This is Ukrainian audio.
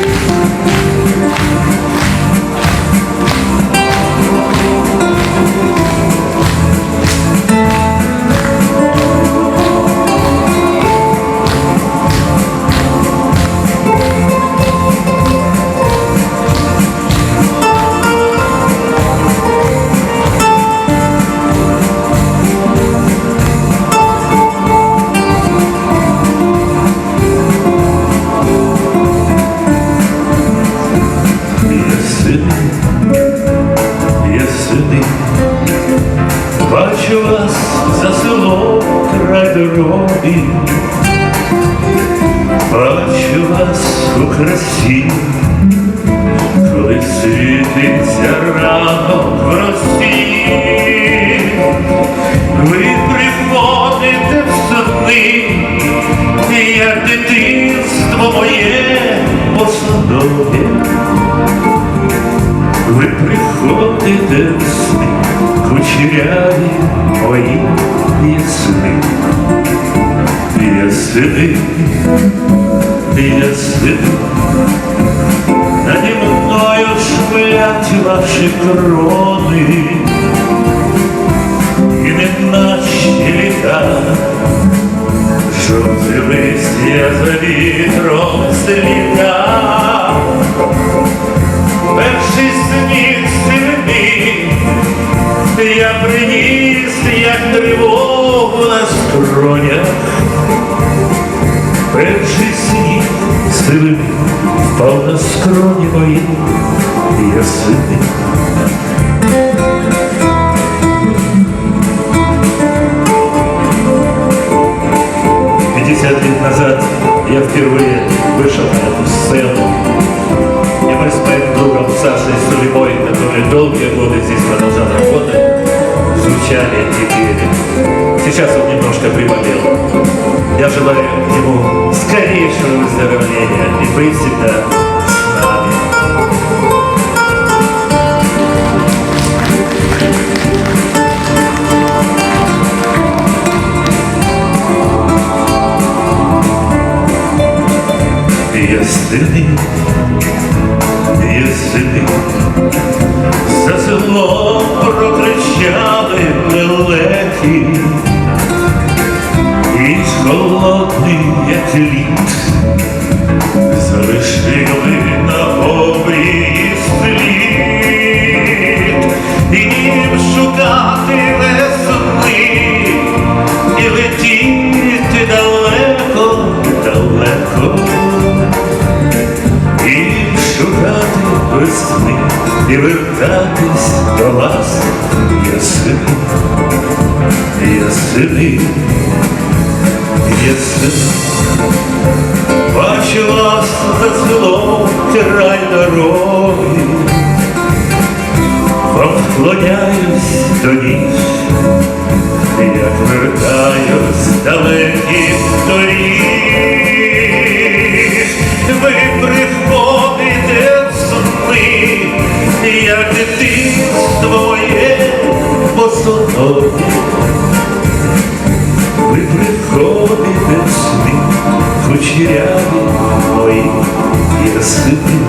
Я дороги, бачу вас у красі, коли світиться ранок в росі, ви приходите в сни, як дитинство моє посадове. Ви приходите в сни, кучеряві мої ясни. Ясни, ясни, наді мною шплять ваші крони, і не наші літа, жовті листя за вітром сліда. Перший сніг сильний, я приніс, як тривогу на скронях. впав на скроні мої, і я сильний. Пятьдесят лет назад я впервые вышел на эту сцену. И мы с моим другом Сашей Сулеймой, который долгие годы здесь продолжал работать, звучали эти пели. Сейчас он немножко приболел. Я желаю ему скорейшего выздоровления и быть всегда с нами. Я сильний, я сильний, за село прокричали лелеки, лід, залишили на обрії слід, і їм шукати весни, і летіти далеко, далеко. І шукати весни і вертатись до вас, я сини, я сини, село край дороги, Поклоняюсь до ніч, як вертаюсь далекі доріг, ви приходите в сни, як дитинство моє посолоді. ви приходите в сни, кучеря. Christmas.